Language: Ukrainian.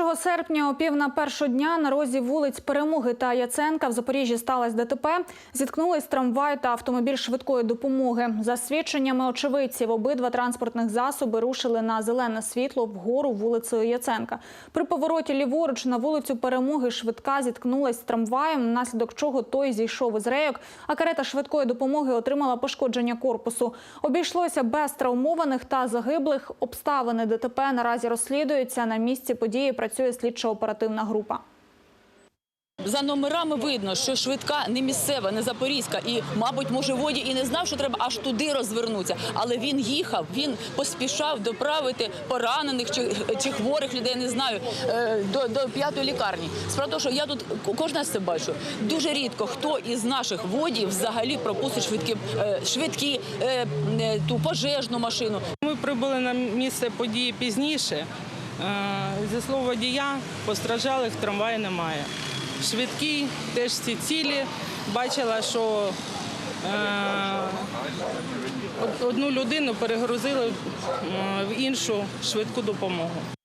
1 серпня о пів на першу дня на розі вулиць Перемоги та Яценка в Запоріжжі сталося ДТП. Зіткнулись трамвай та автомобіль швидкої допомоги. За свідченнями очевидців, обидва транспортних засоби рушили на зелене світло вгору вулицею Яценка. При повороті ліворуч на вулицю Перемоги швидка зіткнулась з трамваєм, внаслідок чого той зійшов із рейок, а карета швидкої допомоги отримала пошкодження корпусу. Обійшлося без травмованих та загиблих. Обставини ДТП наразі розслідуються. На місці події працює слідчо-оперативна група. За номерами видно, що швидка не місцева, не запорізька. І, мабуть, може, воді і не знав, що треба аж туди розвернутися. Але він їхав, він поспішав доправити поранених чи, чи хворих людей, не знаю, е, до, до п'ятої лікарні. Справа тому, що я тут кожна це бачу. Дуже рідко хто із наших водіїв взагалі пропустить швидкі, е, швидкі е, ту пожежну машину. Ми прибули на місце події пізніше. Е, Зі слов водія, постраждалих в трамваї немає. Швидкі теж всі цілі. Бачила, що е, одну людину перегрузили в іншу швидку допомогу.